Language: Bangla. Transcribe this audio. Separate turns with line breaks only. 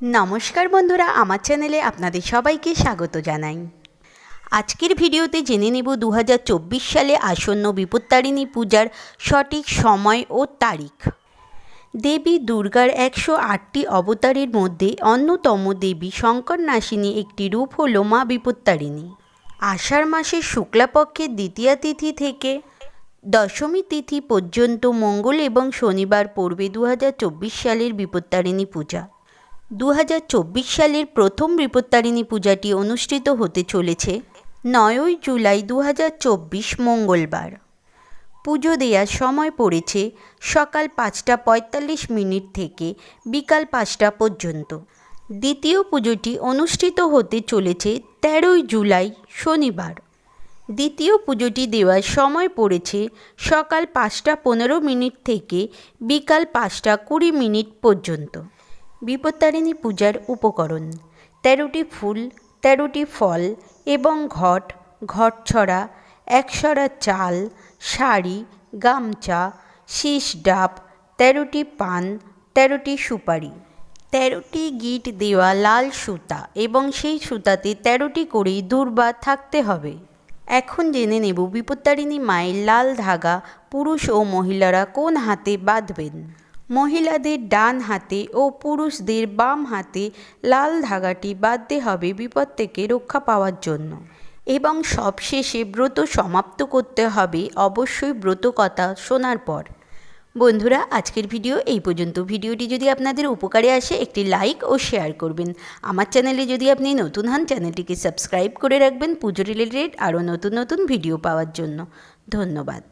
নমস্কার বন্ধুরা, আমার চ্যানেলে আপনাদের সবাইকে স্বাগত জানাই। আজকের ভিডিওতে জেনে নেব দু হাজার চব্বিশ সালে আসন্ন বিপত্তারিণী পূজার সঠিক সময় ও তারিখ। দেবী দুর্গার একশো আটটি অবতারের মধ্যে অন্যতম দেবী শঙ্কর নাসিনী একটি রূপ হল মা বিপত্তারিণী। আষাঢ় মাসের শুক্লাপক্ষের দ্বিতীয়া তিথি থেকে দশমী তিথি পর্যন্ত মঙ্গল এবং শনিবার পড়বে দু হাজার চব্বিশ সালের বিপত্তারিণী পূজা। দু হাজার চব্বিশ সালের প্রথম বিপত্তারিণী পূজাটি অনুষ্ঠিত হতে চলেছে নয়ই জুলাই দু হাজার চব্বিশ মঙ্গলবার। পুজো দেওয়ার সময় পড়েছে সকাল পাঁচটা পঁয়তাল্লিশ মিনিট থেকে বিকাল পাঁচটা পর্যন্ত। দ্বিতীয় পুজোটি অনুষ্ঠিত হতে চলেছে তেরোই জুলাই শনিবার। দ্বিতীয় পুজোটি দেওয়ার সময় পড়েছে সকাল পাঁচটা পনেরো মিনিট থেকে বিকাল পাঁচটা কুড়ি মিনিট পর্যন্ত। বিপত্তারিণী পূজার উপকরণ। তেরোটি ফুল, তেরোটি ফল এবং ঘট ঘট ছড়া একশরা চাল, শাড়ি, গামছা, শীষ ডাব, তেরোটি পান, তেরোটি সুপারি। তেরোটি গিট দেওয়া লাল সুতা এবং সেই সুতাতে তেরোটি করে দূর্বা থাকতে হবে। এখন জেনে নেব বিপত্তারিণী মায়ের লাল ধাগা পুরুষ ও মহিলারা কোন হাতে বাঁধবেন। মহিলাদের ডান হাতে ও পুরুষদের বাম হাতে লাল ধাগাটি বাঁধতে হবে বিপদ থেকে রক্ষা পাওয়ার জন্য। এবং সবশেষে ব্রত সমাপ্ত করতে হবে, অবশ্যই ব্রত কথা শোনার পর। বন্ধুরা, আজকের ভিডিও এই পর্যন্ত। ভিডিওটি যদি আপনাদের উপকারে আসে, একটি লাইক ও শেয়ার করবেন। আমার চ্যানেলে যদি আপনি নতুন হন, চ্যানেলটিকে সাবস্ক্রাইব করে রাখবেন পুজো রিলেটেড আরও নতুন নতুন ভিডিও পাওয়ার জন্য। ধন্যবাদ।